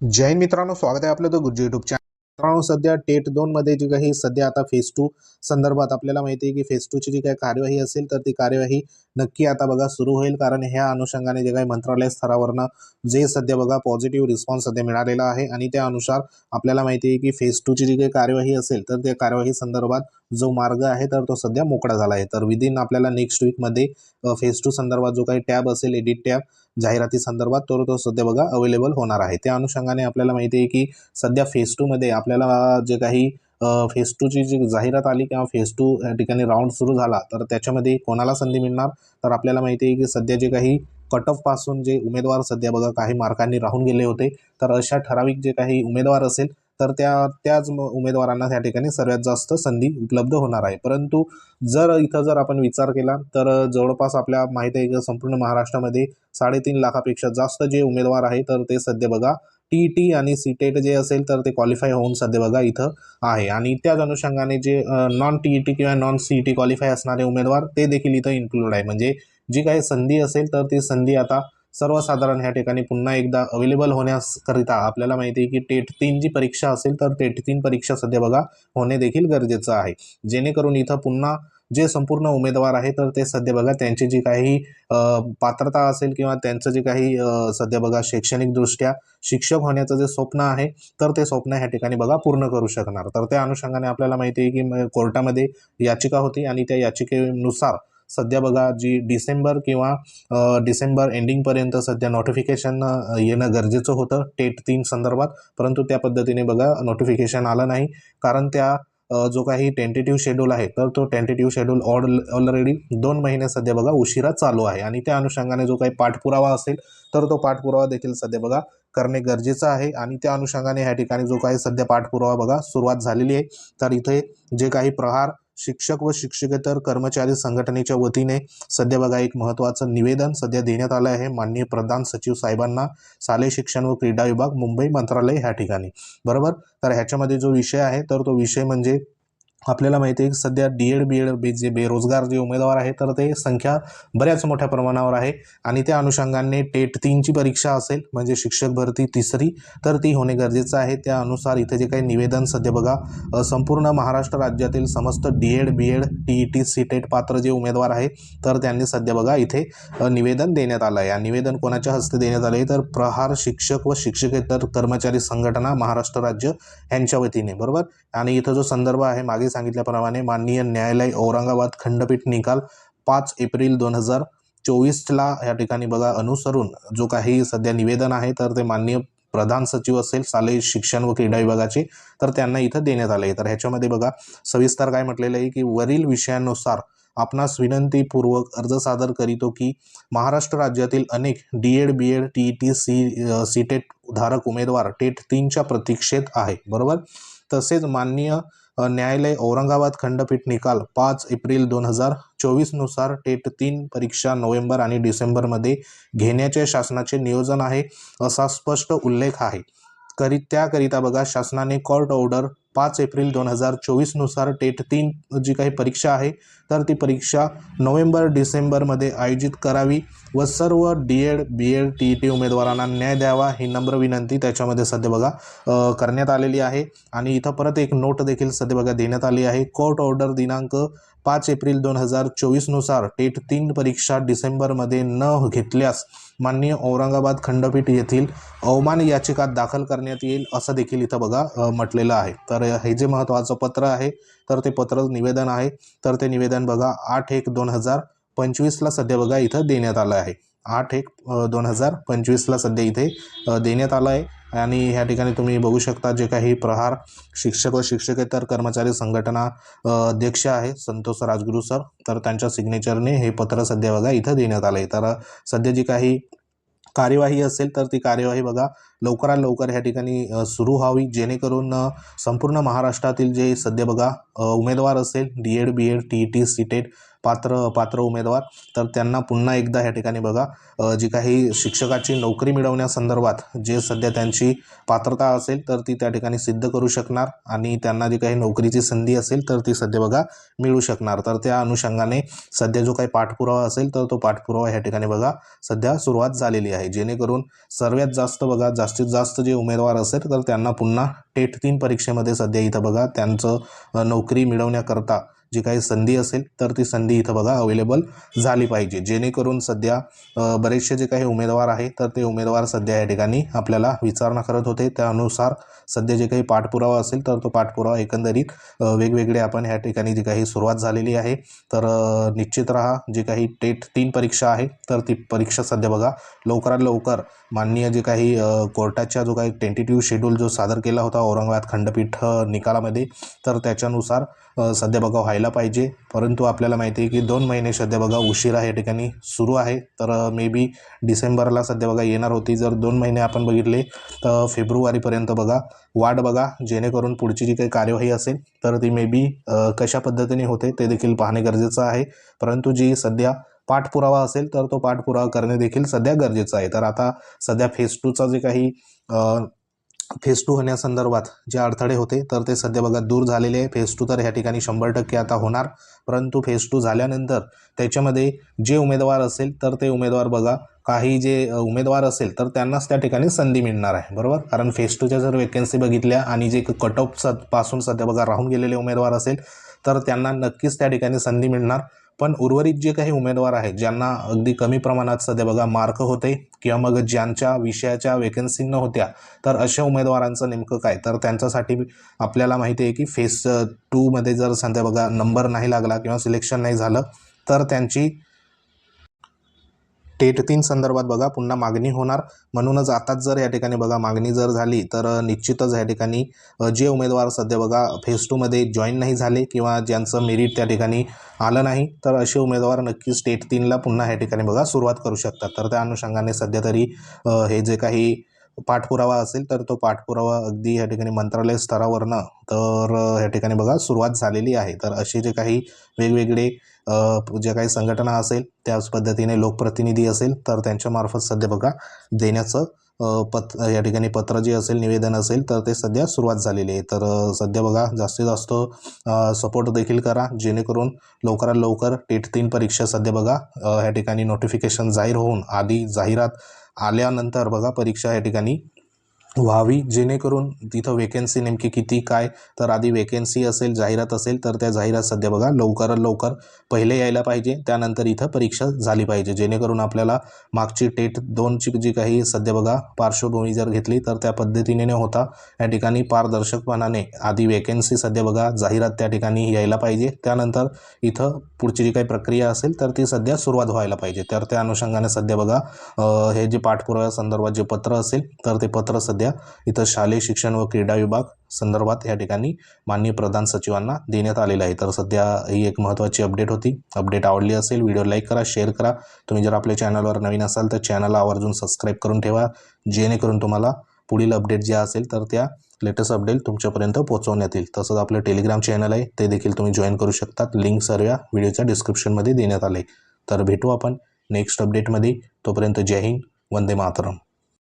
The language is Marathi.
जैन मित्रांनो स्वागत आहे आपलं तर गुरुजी युट्यूब चॅनल मित्रांनो सध्या टेट दोन मध्ये जी काही सध्या आता फेज टू संदर्भात आपल्याला माहिती आहे की फेज टूची जी काही कार्यवाही असेल तर ती कार्यवाही नक्की आता बघा सुरू होईल. कारण ह्या अनुषंगाने जे काही मंत्रालय स्तरावरनं जे सध्या बघा पॉझिटिव्ह रिस्पॉन्स सध्या मिळालेला आहे. आणि त्या अनुसार आपल्याला माहिती आहे की फेज टूची जी काही कार्यवाही असेल तर त्या कार्यवाही संदर्भात जो मार्ग आहे तर तो सध्या मोकळा झाला आहे. तर विदिन आपल्याला नेक्स्ट वीकमध्ये फेज टू संदर्भात जो काही टॅब असेल एडिट टॅब जाहिराती संदर्भात तर तो सध्या बघा अवेलेबल होणार आहे. त्या अनुषंगाने आपल्याला माहिती आहे की सध्या फेस टूमध्ये आपल्याला जे काही फेस टूची जी जाहिरात आली किंवा फेस टू या ठिकाणी राऊंड सुरू झाला तर त्याच्यामध्ये कोणाला संधी मिळणार? तर आपल्याला माहिती आहे की सध्या जे काही कट ऑफपासून जे उमेदवार सध्या बघा काही मार्कांनी राहून गेले होते. तर अशा ठराविक जे काही उमेदवार असेल तर त्या त्याच म- उमेदवारांना त्या ठिकाणी सर्वात जास्त संधी उपलब्ध होणार आहे. परंतु जर इथं जर आपण विचार केला तर जवळपास आपल्या माहिती आहे की संपूर्ण महाराष्ट्रामध्ये साडेतीन लाखापेक्षा जास्त जे उमेदवार आहे तर ते सध्या बघा टी टी आणि सी टेट जे असेल तर ते क्वालिफाय होऊन सध्या बघा इथं आहे. आणि त्याच अनुषंगाने जे नॉन टी ई टी किंवा non C E T qualify असणारे उमेदवार ते देखील इथं इन्क्लूड आहे. म्हणजे जी काही संधी असेल तर ती संधी आता सर्वसाधारण ह्या ठिकाणी पुन्हा एकदा अवेलेबल होण्याकरिता आपल्याला माहिती आहे की टेट तीन जी परीक्षा असेल तर टेट तीन परीक्षा सध्या बघा होणे देखील गरजेचं आहे. जेणेकरून इथं पुन्हा जे संपूर्ण उमेदवार आहे तर ते सध्या बघा त्यांची जी काही पात्रता असेल किंवा त्यांचं जे काही सध्या बघा शैक्षणिकदृष्ट्या शिक्षक होण्याचं जे स्वप्न आहे तर ते स्वप्न ह्या ठिकाणी बघा पूर्ण करू शकणार. तर त्या अनुषंगाने आपल्याला माहिती आहे की कोर्टामध्ये याचिका होती आणि त्या याचिकेनुसार सध्या बघा जी डिसेंबर किंवा डिसेंबर एंडिंगपर्यंत सध्या नोटिफिकेशन येणं गरजेचं होतं टेट तीन संदर्भात. परंतु त्या पद्धतीने बघा नोटिफिकेशन आलं नाही. कारण त्या जो काही टेंटेटिव्ह शेड्यूल आहे तर तो टेंटेटिव्ह शेड्यूल ऑल ऑलरेडी दोन महिने सध्या बघा उशिरा चालू आहे. आणि त्या अनुषंगाने जो काही पाठपुरावा असेल तर तो पाठपुरावा देखील सध्या बघा करणे गरजेचं आहे. आणि त्या अनुषंगाने ह्या ठिकाणी जो काही सध्या पाठपुरावा बघा सुरुवात झालेली आहे. तर इथे जे काही प्रहार शिक्षक व शिक्षकेतर कर्मचारी संघटनेच्या वतीने सध्या बघा एक महत्त्वाचं निवेदन सध्या देण्यात आलं आहे. माननीय प्रधान सचिव साहेबांना शालेय शिक्षण व क्रीडा विभाग मुंबई मंत्रालय ह्या ठिकाणी. बरोबर? तर ह्याच्यामध्ये जो विषय आहे तर तो विषय म्हणजे आपल्याला माहिती आहे की सध्या डी एड बी एड बे जे बेरोजगार जे उमेदवार आहे तर ते संख्या बऱ्याच मोठ्या प्रमाणावर आहे. आणि त्या अनुषंगाने टेट तीनची परीक्षा असेल म्हणजे शिक्षक भरती तिसरी तर ती होणे गरजेचं आहे. त्यानुसार इथे जे काही निवेदन सध्या बघा संपूर्ण महाराष्ट्र राज्यातील समस्त D Ed B Ed T E T C TET पात्र जे उमेदवार आहे तर त्यांनी सध्या बघा इथे निवेदन देण्यात आलं आहे. या निवेदन कोणाच्या हस्ते देण्यात आले तर प्रहार शिक्षक व शिक्षकेतर कर्मचारी संघटना महाराष्ट्र राज्य यांच्या वतीने बरोबर? आणि इथं जो संदर्भ आहे मागे सांगितल्याप्रमाणे माननीय न्यायालय औरंगाबाद खंडपीठ निकाल पाच एप्रिल दोन हजार चोवीसला या ठिकाणी बघा अनुसरून जो काही सध्या निवेदन आहे तर ते माननीय प्रधान सचिव असेल शालेय शिक्षण व क्रीडा विभागाचे तर त्यांना इथं देण्यात आले तर ह्याच्यामध्ये बघा सविस्तर काय म्हटलेलं आहे की वरील विषयानुसार आपणास विनंतीपूर्वक अर्ज सादर करीतो की महाराष्ट्र राज्यातील अनेक D Ed B Ed T E T C C TET धारक उमेदवार टेट तीनच्या प्रतीक्षेत आहे. बरोबर? तसेच माननीय न्यायालय औरंगाबाद खंडपीठ निकाल पाच एप्रिल दोन हजार चोवीसनुसार टेट तीन परीक्षा नोव्हेंबर आणि डिसेंबरमध्ये घेण्याचे शासनाचे नियोजन आहे असा स्पष्ट उल्लेख आहे. करी त्याकरिता बघा शासनाने कोर्ट ऑर्डर पाच एप्रिल दोन हजार चोवीसनुसार टेट तीन जी काही परीक्षा आहे तर ती परीक्षा नोव्हेंबर डिसेंबरमध्ये आयोजित करावी व सर्व D Ed B Ed T E T उमेदवारांना न्याय द्यावा ही नम्र विनंती त्याच्यामध्ये सध्या बघा करण्यात आलेली आहे. आणि इथं परत एक नोट देखील सध्या बघा देण्यात आली आहे. कोर्ट ऑर्डर दिनांक पाच एप्रिल दोन हजार चोवीसनुसार टेट तीन परीक्षा डिसेंबरमध्ये न घेतल्यास माननीय औरंगाबाद खंडपीठ येथील अवमान याचिका दाखल करण्यात येईल असं देखील इथं बघा म्हटलेलं आहे. तर हे जे महत्त्वाचं पत्र आहे तर ते पत्र निवेदन आहे. तर ते निवेदन बघा आठ एक दोन हजार पंचवीसला सध्या बघा इथं देण्यात आलं आहे. आठ एक दोन हजार पंचवीसला सध्या इथे देण्यात आलं आहे. आणि ह्या ठिकाणी तुम्ही बघू शकता जे काही प्रहार शिक्षक व शिक्षकेतर कर्मचारी संघटना अध्यक्ष आहे संतोष राजगुरू सर. तर त्यांच्या सिग्नेचरने हे पत्र सध्या बघा इथं देण्यात आलं आहे तर सध्या जी काही कार्यवाही असेल तर ती कार्यवाही बघा लवकरात लवकर ह्या ठिकाणी सुरू व्हावी. जेणेकरून संपूर्ण महाराष्ट्रातील जे सध्या बघा उमेदवार असेल D Ed B Ed T E T C TET पात्र पात्र उमेदवार. तर त्यांना पुन्हा एकदा ह्या ठिकाणी बघा जी काही शिक्षकाची नोकरी मिळवण्यासंदर्भात जे सध्या त्यांची पात्रता असेल तर ती त्या ठिकाणी सिद्ध करू शकणार. आणि त्यांना जी काही नोकरीची संधी असेल तर ती सध्या बघा मिळू शकणार. तर त्या अनुषंगाने सध्या जो काही पाठपुरावा असेल तर तो पाठपुरावा ह्या ठिकाणी बघा सध्या सुरुवात झालेली आहे. जेणेकरून सर्वात जास्त बघा जास्तीत जास्त जे उमेदवार असेल तर त्यांना पुन्हा टेट तीन परीक्षेमध्ये सध्या इथं बघा त्यांचं नोकरी मिळवण्याकरता जी काही संधी असेल तर ती संधी इथं बघा अवेलेबल झाली पाहिजे. जेणेकरून सध्या बरेचसे जे काही उमेदवार आहे तर ते उमेदवार सध्या या ठिकाणी आपल्याला विचारणा करत होते. त्यानुसार सध्या जे काही पाठपुरावा असेल तर तो पाठपुरावा एकंदरीत वेगवेगळे आपण ह्या ठिकाणी जी काही सुरुवात झालेली आहे तर निश्चित राहा जे काही टेट तीन परीक्षा आहे तर ती परीक्षा सध्या बघा लवकरात लवकर माननीय जे काही कोर्टाच्या जो काही टेंटेटिव्ह शेड्यूल जो सादर केला होता औरंगाबाद खंडपीठ निकालामध्ये तर त्याच्यानुसार सध्या बघा व्हायला पाहिजे. परंतु आपल्याला माहिती आहे की दोन महिने सध्या बघा उशिरा या ठिकाणी सुरू आहे. तर मे बी डिसेंबरला सध्या बघा येणार होती. जर दोन महिने आपण बघितले तर फेब्रुवारीपर्यंत बघा वाट बघा. जेणेकरून पुढची जी काही कार्यवाही असेल तर ती मे बी कशा पद्धतीने होते ते देखील पाहणे गरजेचं आहे. परंतु जी सध्या पाठपुरावा असेल तर तो पाठपुरावा करणे देखील सध्या गरजेचं आहे. तर आता सध्या फेज टूचा जे काही फेज टू होण्यासंदर्भात जे अडथळे होते तर ते सध्या बघा दूर झालेले आहे. फेज टू तर ह्या ठिकाणी शंभर टक्के आता होणार. परंतु फेज टू झाल्यानंतर त्याच्यामध्ये जे उमेदवार असेल तर ते उमेदवार बघा काही जे उमेदवार असेल तर त्यांनाच त्या ठिकाणी संधी मिळणार आहे. बरोबर? कारण फेज टूच्या जर वेकन्सी बघितल्या आणि जे कट ऑफ स पासून सध्या बघा राहून गेलेले उमेदवार असेल तर त्यांना नक्कीच त्या ठिकाणी संधी मिळणार. पण उर्वरित जे काही उमेदवार आहेत ज्यांना अगदी कमी प्रमाणात सध्या बघा मार्क होते किंवा मग ज्यांच्या विषयाच्या वेकन्सी न होत्या तर अशा उमेदवारांचं नेमकं काय? तर त्यांच्यासाठी आपल्याला माहिती आहे की फेस टूमध्ये जर सध्या बघा नंबर नाही लागला किंवा सिलेक्शन नाही झालं तर त्यांची टेट तीन संदर्भात बघा पुन्हा मागणी होणार. म्हणूनच आताच जर या ठिकाणी बघा मागणी जर झाली तर निश्चितच या ठिकाणी जे उमेदवार सध्या बघा फेस टूमध्ये जॉईन नाही झाले किंवा ज्यांचं मेरिट त्या ठिकाणी आलं नाही तर असे उमेदवार नक्कीच स्टेट तीनला पुन्हा या ठिकाणी बघा सुरुवात करू शकतात. तर त्या अनुषंगाने सध्या तरी हे जे काही पाठपुरावा असेल तर तो पाठपुरावा अगदी या ठिकाणी मंत्रालय स्तरावरनं तर या ठिकाणी बघा सुरुवात झालेली आहे. तर असे जे काही वेगवेगळे जे काही संघटना असेल त्याच पद्धतीने लोकप्रतिनिधी असेल तर त्यांच्यामार्फत सध्या बघा देण्याचं पत या ठिकाणी पत्र जे असेल निवेदन असेल तर ते सध्या सुरुवात झालेली आहे. तर सध्या बघा जास्तीत जास्त सपोर्ट देखील करा जेणेकरून लवकरात लवकर टेट तीन परीक्षा सध्या बघा ह्या ठिकाणी नोटिफिकेशन जाहीर होऊन आधी जाहिरात आल्यानंतर बघा परीक्षा या ठिकाणी व्हावी जेणेकरून तिथं वेकेन्सी नेमकी किती काय? तर आधी वेकेन्सी असेल जाहिरात असेल तर त्या जाहिरात सध्या बघा लवकरात लवकर पहिले यायला पाहिजे त्यानंतर इथं परीक्षा झाली पाहिजे जेणेकरून आपल्याला मागची टेट दोनची जी काही सध्या बघा पार्श्वभूमी जर घेतली तर त्या पद्धतीने न होता या ठिकाणी पारदर्शकपणाने आधी वेकेन्सी सध्या बघा जाहिरात त्या ठिकाणी यायला पाहिजे त्यानंतर इथं पुढची जी काही प्रक्रिया असेल तर ती सध्या सुरुवात व्हायला पाहिजे. तर त्या अनुषंगाने सध्या बघा हे जे पाठपुराव्या संदर्भात जे पत्र असेल तर ते पत्र सध्या इथं शालेय शिक्षण व क्रीडा विभाग संदर्भात या ठिकाणी माननीय प्रधान सचिवांना देण्यात आलेलं आहे. तर सध्या ही एक महत्त्वाची अपडेट होती. अपडेट आवडली असेल व्हिडिओ लाईक करा शेअर करा. तुम्ही जर आपल्या चॅनलवर नवीन असाल तर चॅनलला आवर्जून सबस्क्राईब करून ठेवा. जेणेकरून तुम्हाला पुढील अपडेट ज्या असेल तर त्या लेटेस्ट अपडेट तुमच्यापर्यंत पोहोचवण्यात येईल. तसंच आपलं टेलिग्राम चॅनल आहे ते देखील तुम्ही जॉईन करू शकतात. लिंक सर्व व्हिडिओच्या डिस्क्रिप्शनमध्ये देण्यात आले. तर भेटू आपण नेक्स्ट अपडेटमध्ये. तोपर्यंत जय हिंद वंदे मातरम.